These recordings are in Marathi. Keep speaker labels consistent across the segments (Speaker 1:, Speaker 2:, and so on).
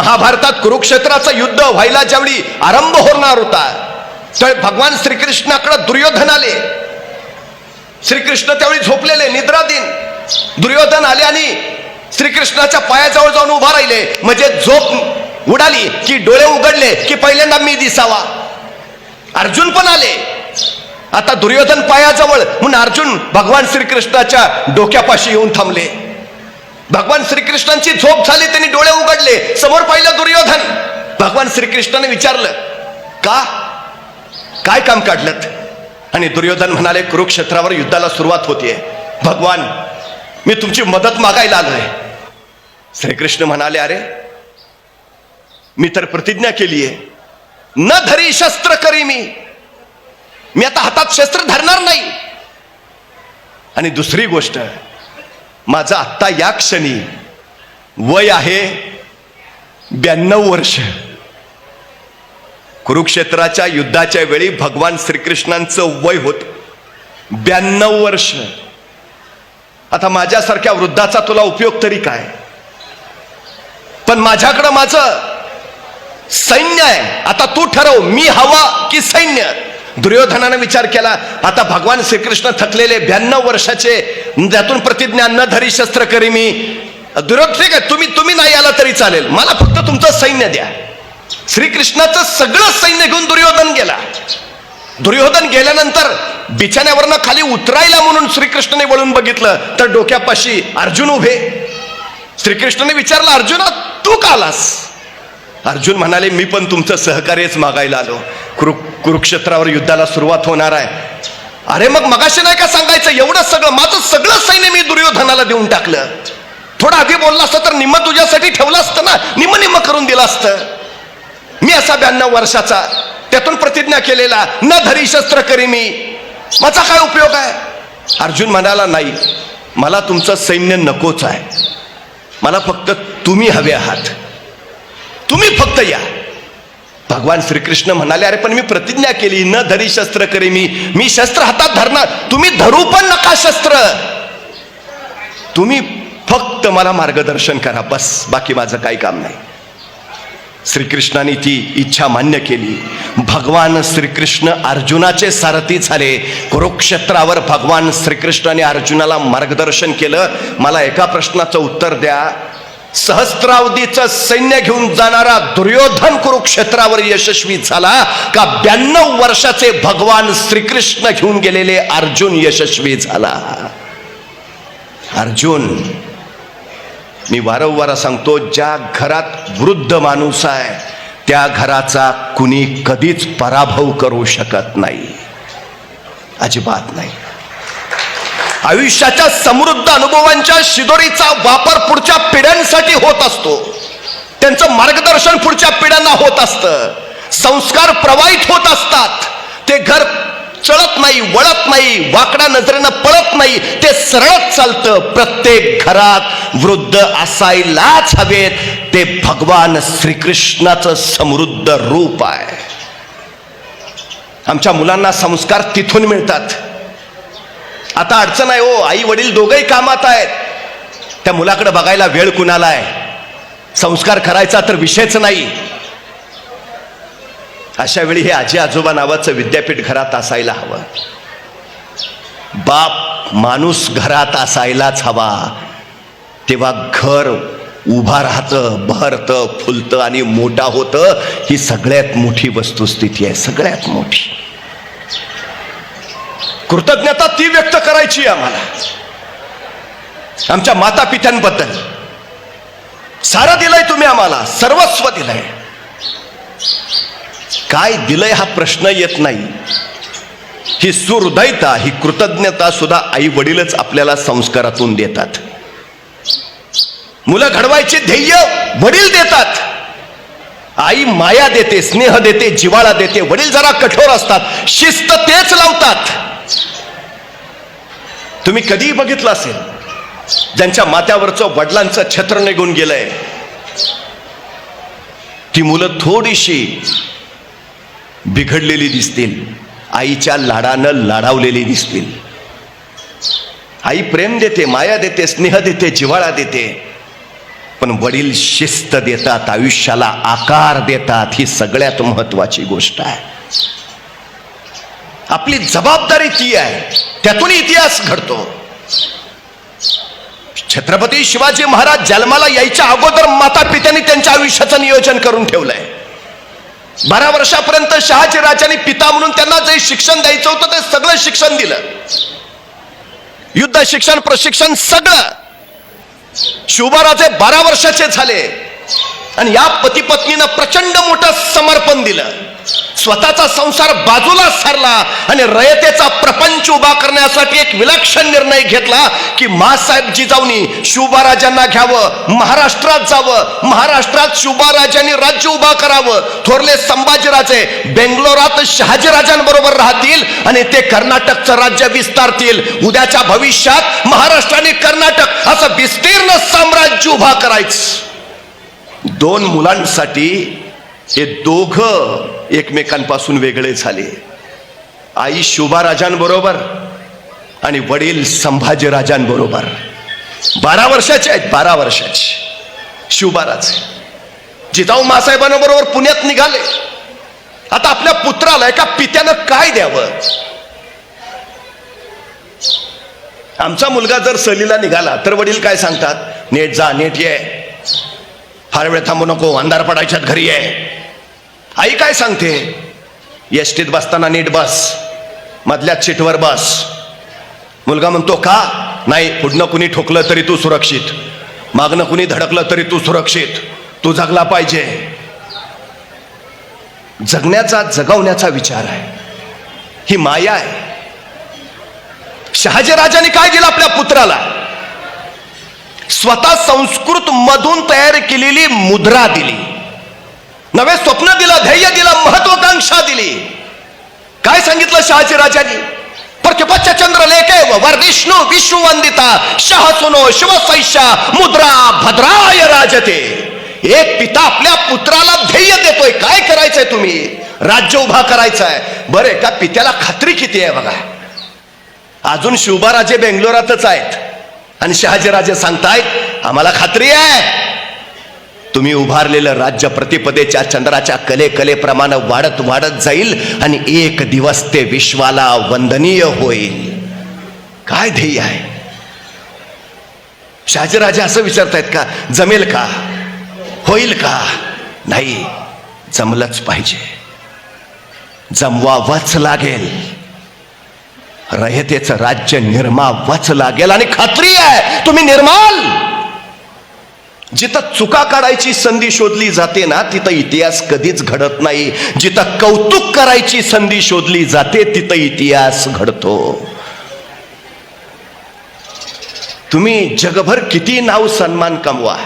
Speaker 1: महाभारतात कुरुक्षेत्राचं युद्ध व्हायला ज्यावेळी आरंभ होणार होता तर भगवान श्रीकृष्णाकडे दुर्योधन आले. श्रीकृष्ण त्यावेळी झोपलेले निद्रादीन दुर्योधन आले आणि श्रीकृष्णाच्या पायाजवळ जाऊन उभा राहिले. म्हणजे झोप उडाली की डोळे उघडले की पहिल्यांदा मी दिसावा. अर्जुन पण आले. आता दुर्योधन पायाजवळ म्हणून अर्जुन भगवान श्रीकृष्णाच्या डोक्यापाशी येऊन थांबले. भगवान श्रीकृष्णांची झोप झाली त्यांनी डोळे उघडले. समोर पाहिलं दुर्योधन. भगवान श्रीकृष्णाने विचारलं का? काय काम काढलं आणि दुर्योधन म्हणाले कुरुक्षेत्रावर युद्धाला सुरुवात होतीये. भगवान मी तुमची मदत मागायला आलोय. श्रीकृष्ण म्हणाले अरे मी तर प्रतिज्ञा केली आहे न धरी शस्त्र करी मी. मी आता हातात शस्त्र धरणार नाही. आणि दुसरी गोष्ट माझं आत्ता या क्षणी वय आहे ब्याण्णव वर्ष. कुरुक्षेत्राच्या युद्धाच्या वेळी भगवान श्रीकृष्णांचं वय होत. ब्याण्णव वर्ष. आता माझ्यासारख्या वृद्धाचा तुला उपयोग तरी काय? पण माझ्याकडं माझं सैन्य आहे. आता तू ठरव मी हवा की सैन्य? दुर्योधनानं विचार केला आता भगवान श्रीकृष्ण थकलेले ब्याण्णव वर्षाचे त्यातून प्रतिज्ञा न धरी शस्त्र करी मी. दुर्योधन ठीक आहे तुम्ही तुम्ही नाही आला तरी चालेल. मला फक्त तुमचं सैन्य द्या. श्रीकृष्णाचं सगळं सैन्य घेऊन दुर्योधन गेला. दुर्योधन गेल्यानंतर बिछाण्यावरनं खाली उतरायला म्हणून श्रीकृष्णाने वळून बघितलं तर डोक्यापाशी अर्जुन उभे. श्रीकृष्णाने विचारलं अर्जुना तू का आलास? अर्जुन म्हणाले मी पण तुमचं सहकार्यच मागायला आलो. कुरु कुरुक्षेत्रावर युद्धाला सुरुवात होणार आहे. अरे मग मगाशी नाही का सांगायचं? एवढं सगळं माझं सगळं सैन्य मी दुर्योधनाला देऊन टाकलं. थोडं आधी बोलला असतं तर निम्म तुझ्यासाठी ठेवलं असतं ना? निम्म निम्म करून दिलं असतं. मी असा ब्याण्णव वर्षाचा त्यातून प्रतिज्ञा केलेला न धरी शस्त्र करी मी. माझा काय उपयोग आहे? अर्जुन म्हणाला नाही मला तुमचं सैन्य नकोच आहे. मला फक्त तुम्ही हवे आहात. तुम्ही फक्त या. भगवान श्रीकृष्ण म्हणाले अरे पण मी प्रतिज्ञा केली न धरी शस्त्र करे मी. मी शस्त्र हातात धरणार. तुम्ही धरू पण नका शस्त्र. तुम्ही फक्त मला मार्गदर्शन करा बस. बाकी माझं काही काम नाही. श्रीकृष्णाने ती इच्छा मान्य केली. भगवान श्रीकृष्ण अर्जुनाचे सारथी झाले. कुरुक्षेत्रावर भगवान श्रीकृष्णाने अर्जुनाला मार्गदर्शन केलं. मला एका प्रश्नाचं उत्तर द्या. सहस्त्रावधीचं सैन्य घेऊन जाणारा दुर्योधन कुरुक्षेत्रावर यशस्वी झाला का ब्याण्णव वर्षाचे भगवान श्रीकृष्ण घेऊन गेलेले अर्जुन यशस्वी झाला. अर्जुन मी वारंवार सांगतो ज्या घरात वृद्ध माणूस आहे त्या घराचा कुणी कधीच पराभव करू शकत नाही. अजिबात नाही. आयुष्याच्या समृद्ध अनुभवांच्या शिदोरीचा वापर पुढच्या पिढ्यांसाठी होत असतो. त्यांचं मार्गदर्शन पुढच्या पिढ्यांना होत असतं. संस्कार प्रवाहित होत असतात. ते घर चळत नाही वळत नाही वाकड्या नजरेनं पळत नाही ते सरळच चालतं. प्रत्येक घरात वृद्ध असायलाच हवेत. ते भगवान श्रीकृष्णाचं समृद्ध रूप आहे. आमच्या मुलांना संस्कार तिथून मिळतात. आता अडचण आहे हो आई वडील दोघंही कामात आहेत. त्या मुलाकडे बघायला वेळ कुणाला आहे? संस्कार करायचा तर विषयच नाही. अशा वेळी हे आजी आजोबा नावाचं विद्यापीठ घरात असायला हवं. बाप माणूस घरात असायलाच हवा. तेव्हा घर उभा राहतं बहरतं फुलतं आणि मोठा होतं. ही सगळ्यात मोठी वस्तुस्थिती आहे सगळ्यात मोठी. कृतज्ञता ती व्यक्त करायची आहे आम्हाला. आमच्या माता पित्यांबद्दल सारं दिलंय तुम्ही आम्हाला सर्वस्व दिलंय. काय दिलंय हा प्रश्न येत नाही. ही सुहृदयता ही कृतज्ञता सुद्धा आई वडीलच आपल्याला संस्कारातून देतात. मुलं घडवायचे ध्येय वडील देतात. आई माया देते स्नेह देते जिवाळा देते वडील जरा कठोर असतात शिस्त तेच लावतात. तुम्ही कधीही बघितलं असेल ज्यांच्या माथ्यावरचं वडिलांचं छत्र निघून गेलंय ती मुलं थोडीशी बिघडलेली दिसतील आईच्या लाडानं लाडावलेली दिसतील. आई प्रेम देते माया देते स्नेह देते जिव्हाळा देते पण वडील शिस्त देतात आयुष्याला आकार देतात ही सगळ्यात महत्वाची गोष्ट आहे. आपली जबाबदारी ती आहे. त्यातून इतिहास घडतो. छत्रपती शिवाजी महाराज जन्माला यायच्या अगोदर माता पित्याने त्यांच्या आयुष्याचं नियोजन करून ठेवलंय. बारा वर्षापर्यंत शहाजी राजांनी पिता म्हणून त्यांना जे शिक्षण द्यायचं होतं ते सगळं शिक्षण दिलं. युद्ध शिक्षण प्रशिक्षण सगळं शिवबाराजे बारा वर्षाचे झाले. आणि या पती पत्नीनं प्रचंड मोठं समर्पण दिलं. स्वतःचा संसार बाजूला सारला आणि रयतेचा प्रपंच उभा करण्यासाठी एक विलक्षण निर्णय घेतला की मासाहेब जिजाऊनी शिवबाराजांना घ्यावं महाराष्ट्रात जावं महाराष्ट्रात शिवबाराजांनी राज्य उभा करावं. थोरले संभाजीराजे बेंगलोरात शहाजीराजांबरोबर राहतील आणि ते कर्नाटकचं राज्य विस्तारतील. उद्याच्या भविष्यात महाराष्ट्र आणि कर्नाटक असं विस्तीर्ण साम्राज्य उभा करायचं. दोन मुलांसाठी हे दोघ एकमेकांपासून वेगळे झाले. आई शोभाराजांबरोबर आणि वडील संभाजीराजांबरोबर. बारा वर्षाचे आहेत बारा वर्षाचे. शिवबाराज जिजाऊ मासाहेबांबरोबर पुण्यात निघाले. आता आपल्या पुत्राला एका पित्यानं काय द्यावं? आमचा मुलगा जर सहलीला निघाला तर वडील काय सांगतात? नेट जा नेट ये. फार वेळ थांबू नको अंधार पडायच्यात घरी आहे आई काय सांगते? एसटीत बसताना नीट बस मधल्या सीटवर बस. मुलगा म्हणतो का? नाही पुढनं कुणी ठोकलं तरी तू सुरक्षित. मागणं कुणी धडकलं तरी तू सुरक्षित. तू जगला पाहिजे. जगण्याचा जगवण्याचा विचार आहे. ही माया आहे. शहाजी राजाने काय दिलं आपल्या पुत्राला? स्वतः संस्कृत मधून तयार केलेली मुद्रा दिली. नवे स्वप्न दिलं ध्येय दिलं महत्वाकांक्षा दिली. काय सांगितलं शहाजी राजांनी? प्रतिपच्छ चंद्र लेखे वर विष्णू वंदिता शह सुनो शिवसैषा मुद्रा भद्राय राजते. एक पिता आपल्या पुत्राला ध्येय देतोय काय करायचंय तुम्ही? राज्य उभा करायचंय. बरे का पित्याला खात्री किती आहे बघा. अजून शिवबाराजे बेंगलोरातच आहेत. आणि शहाजीराजे सांगतायत आम्हाला खात्री आहे. तुम्ही उभारलेलं राज्य प्रतिपदेच्या चंद्राच्या कले कलेप्रमाणे वाढत वाढत जाईल आणि एक दिवस ते विश्वाला वंदनीय होईल. काय ध्येय आहे? शहाजीराजे असं विचारतायत का? जमेल का? होईल का? नाही जमलंच पाहिजे. जमवावंच लागेल. रयतेचं राज्य निर्मावच लागेल आणि खात्री आहे तुम्ही निर्माल! जिथं चुका काढायची संधी शोधली जाते ना तिथं इतिहास कधीच घडत नाही. जिथं कौतुक करायची संधी शोधली जाते तिथं इतिहास घडतो. तुम्ही जगभर किती नाव सन्मान कमवा.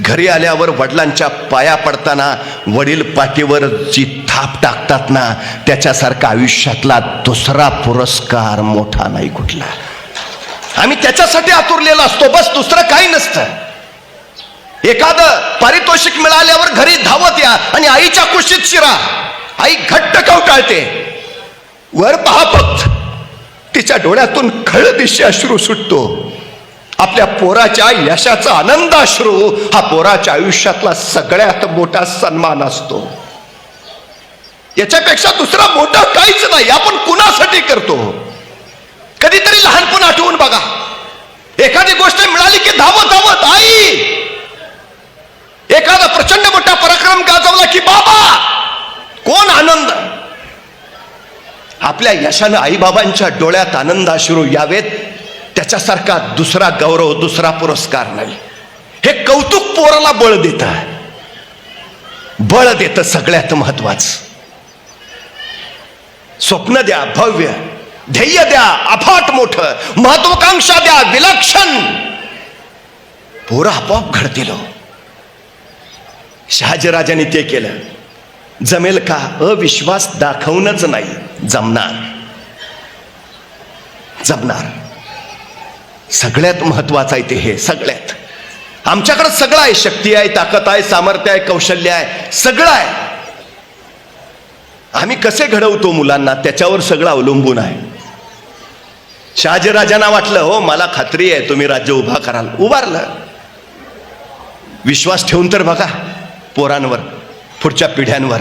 Speaker 1: घरी आल्यावर वडिलांच्या पाया पडताना वडील पाठीवर जी थाप टाकतात ना त्याच्यासारखा आयुष्यातला दुसरा पुरस्कार मोठा नाही कुठला. आम्ही त्याच्यासाठी आतुरलेला असतो. बस दुसरं काही नसतं. एखादं पारितोषिक मिळाल्यावर घरी धावत या आणि आईच्या कुशीत शिरा. आई घट्ट कवटाळते वर पहा फक्त. तिच्या डोळ्यातून खळदिशी अश्रू सुटतो. आपल्या पोराच्या यशाचा आनंद अश्रू. हा पोराच्या आयुष्यातला सगळ्यात मोठा सन्मान असतो. याच्यापेक्षा दुसरा मोठा काहीच नाही. आपण कुणासाठी करतो? कधीतरी लहानपण आठवून बघा. एखादी गोष्ट मिळाली की धावत धावत आई! एखादा प्रचंड मोठा पराक्रम गाजवला की बाबा कोण आनंद? आपल्या यशानं आईबाबांच्या डोळ्यात आनंद अश्रू यावेत त्याच्यासारखा दुसरा गौरव दुसरा पुरस्कार नाही. हे कौतुक पोराला बळ देत बळ देत सगळ्यात महत्वाचं. स्वप्न द्या भव्य. ध्येय द्या अफाट मोठ महत्वाकांक्षा द्या विलक्षण. पोरं आपोआप घडतील हो. शहाजीराजांनी ते केलं. जमेल का अविश्वास दाखवणच नाही. जमणार. जमणार. सगळ्यात महत्वाचं आहे ते हे सगळ्यात. आमच्याकडे सगळं आहे शक्ती आहे ताकद आहे सामर्थ्य आहे कौशल्य आहे सगळं आहे. आम्ही कसे घडवतो मुलांना त्याच्यावर सगळं अवलंबून आहे. शहाजीराजांना वाटलं हो मला खात्री आहे तुम्ही राज्य उभा कराल. उभारलं. विश्वास ठेवून तर बघा पोरांवर पुढच्या पिढ्यांवर.